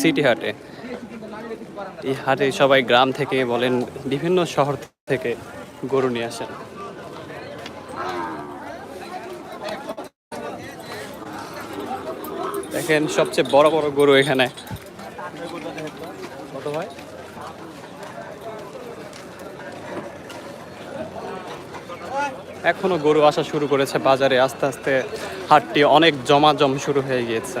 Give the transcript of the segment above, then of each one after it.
City হাটে। এই হাটে সবাই গ্রাম থেকে বলেন, বিভিন্ন শহর থেকে গরু নিয়ে আসেন। দেখেন, সবচেয়ে বড় বড় গরু এখানে। কত ভাই? এখনও গরু আসা শুরু করেছে বাজারে। আস্তে আস্তে হাটটি অনেক জমাজম শুরু হয়ে গিয়েছে।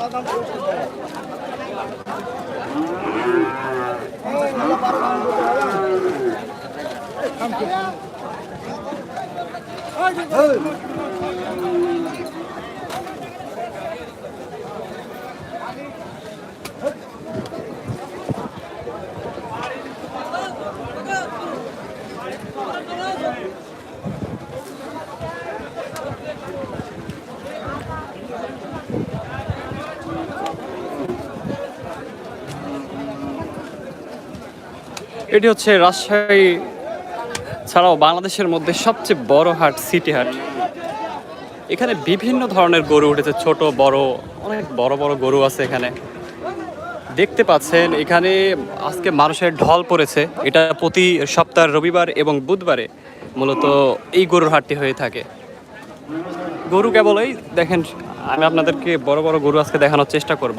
আছে এটি হচ্ছে রাজশাহী ছাড়াও বাংলাদেশের মধ্যে সবচেয়ে বড় হাট, সিটি হাট। এখানে বিভিন্ন ধরনের গরু উঠেছে, ছোট, বড়, অনেক বড় বড় গরু আছে এখানে। দেখতে পাচ্ছেন, এখানে আজকে মানুষের ঢল পড়েছে। এটা প্রতি সপ্তাহের রবিবার এবং বুধবারে মূলত এই গরুর হাটটি হয়ে থাকে। গরু কেবল এই দেখেন, আমি আপনাদেরকে বড় বড় গরু আজকে দেখানোর চেষ্টা করব।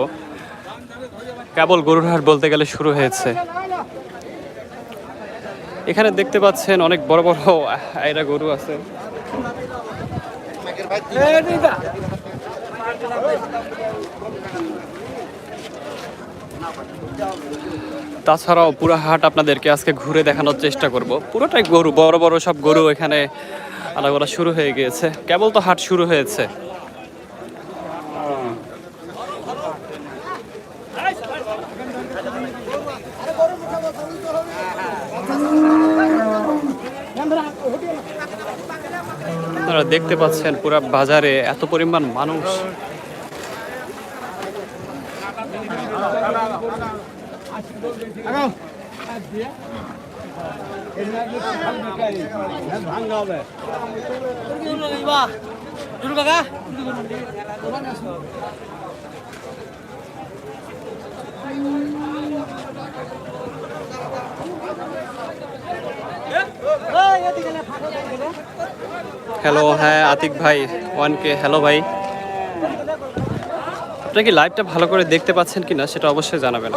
কেবল গরুর হাট বলতে গেলে শুরু হয়েছে। এখানে দেখতে পাচ্ছেন অনেক বড় বড় আয়রা গরু আছে। তাছাড়াও পুরো হাট আপনাদেরকে আজকে ঘুরে দেখানোর চেষ্টা করব। পুরোটাই গরু, বড় বড় সব গরু এখানে আলাদা শুরু হয়ে গিয়েছে। কেবল তো হাট শুরু হয়েছে। আপনারা দেখতে পাচ্ছেন পুরো বাজারে এত পরিমাণ মানুষ হ্যালো হ্যাঁ আতিক ভাই ওয়ান কে হ্যালো ভাই আপনি কি লাইভটা ভালো করে দেখতে পাচ্ছেন কিনা সেটা অবশ্যই জানাবেন।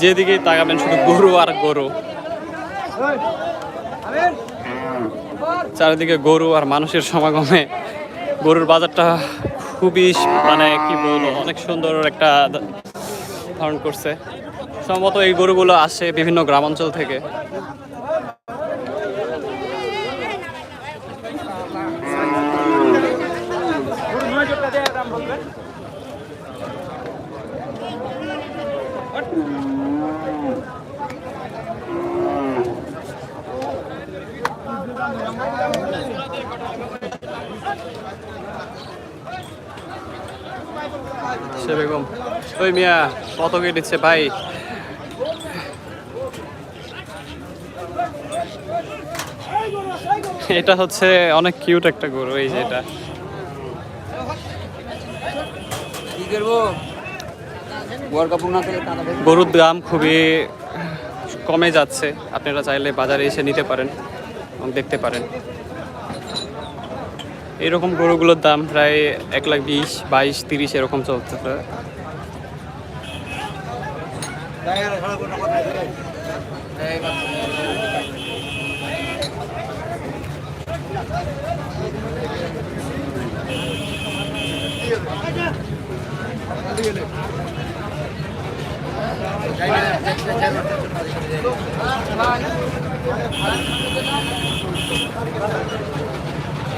যেদিকেই তাকাবেন, শুধু গরু আর গরু। চারিদিকে গরু আর মানুষের সমাগমে গরুর বাজারটা খুবই মানে কি বলব, অনেক সুন্দর একটা ধারণ করছে। সম্ভবত এই গরুগুলো আসে বিভিন্ন গ্রামাঞ্চল থেকে। সে ওই মিয়া, কত কেটেছে ভাই? এটা হচ্ছে অনেক কিউট একটা গরু, এই যে এটা। কি করব? গরুর দাম খুবই কমে যাচ্ছে আপনারা চাইলে বাজারে এসে নিতে পারেন এবং দেখতে পারেন এরকম গরুগুলোর দাম প্রায় এক লাখ বিশ, বাইশ, তিরিশ এরকম চলতে Thank you.